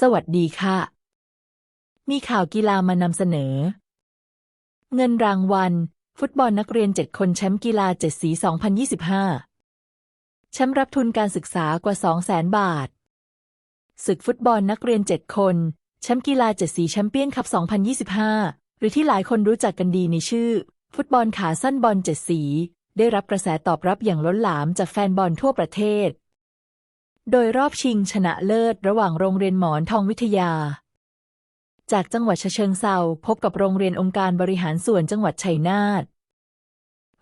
สวัสดีค่ะ มีข่าวกีฬามานำเสนอ เงินรางวัล ฟุตบอลนักเรียน 7 คนแชมป์กีฬา 7 สี 2025 แชมป์รับทุนการศึกษากว่า 200,000 บาท ศึกฟุตบอลนักเรียน 7 คน แชมป์กีฬา 7 สีแชมเปี้ยนคัพ 2025 หรือที่หลายคนรู้จักกันดีในชื่อ ฟุตบอลขาสั้นบอล 7 สี ได้รับกระแสตอบรับอย่างล้นหลามจากแฟนบอลทั่วประเทศ โดยรอบชิงชนะเลิศระหว่างโรงเรียนหมอนทองวิทยา จากจังหวัดเชิงเซาพบกับโรงเรียนองค์การบริหารส่วนจังหวัดชัยนาท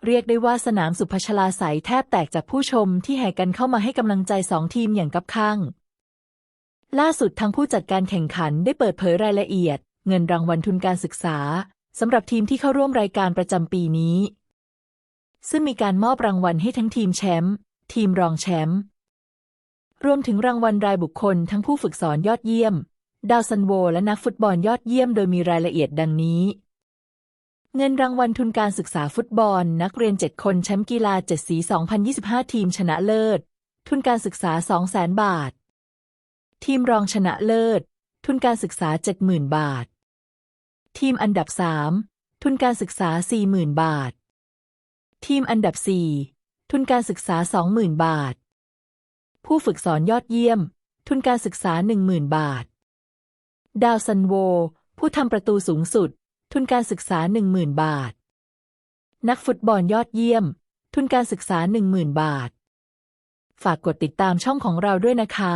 เรียกได้ว่าสนามสุพัชลาใสยแทบแตกจากผู้ชมที่แห่กันเข้ามาให้กำลังใจสองทีมอย่างกับข้าง ล่าสุดทางผู้จัดการแข่งขันได้เปิดเผยรายละเอียด เงินรางวัลทุนการศึกษาสำหรับทีมที่เข้าร่วมรายการประจำปีนี้ ซึ่งมีการมอบรางวัลให้ทั้งทีมแชมป์ทีมรองแชมป์ รวมถึงรางวัลรายบุคคลทั้งผู้ฝึกสอนยอดเยี่ยม ดาวซันโว และนักฟุตบอลยอดเยี่ยมโดยมีรายละเอียดดังนี้ เงินรางวัลทุนการศึกษาฟุตบอล นักเรียน 7 คนแชมป์กีฬา 7 สี 2025 ทีมชนะเลิศ ทุนการศึกษา 200,000 บาท ทีมรองชนะเลิศ ทุนการศึกษา 70,000 บาท ทีมอันดับ 3 ทุนการศึกษา 40,000 บาท ทีมอันดับ 4 ทุนการศึกษา 20,000 บาท ผู้ฝึกสอนยอดเยี่ยม ทุนการศึกษา 10,000 บาท ดาวซันโว ผู้ทำประตูสูงสุด ทุนการศึกษา 10,000 บาท นักฟุตบอลยอดเยี่ยม ทุนการศึกษา 10,000 บาท ฝากกดติดตามช่องของเราด้วยนะคะ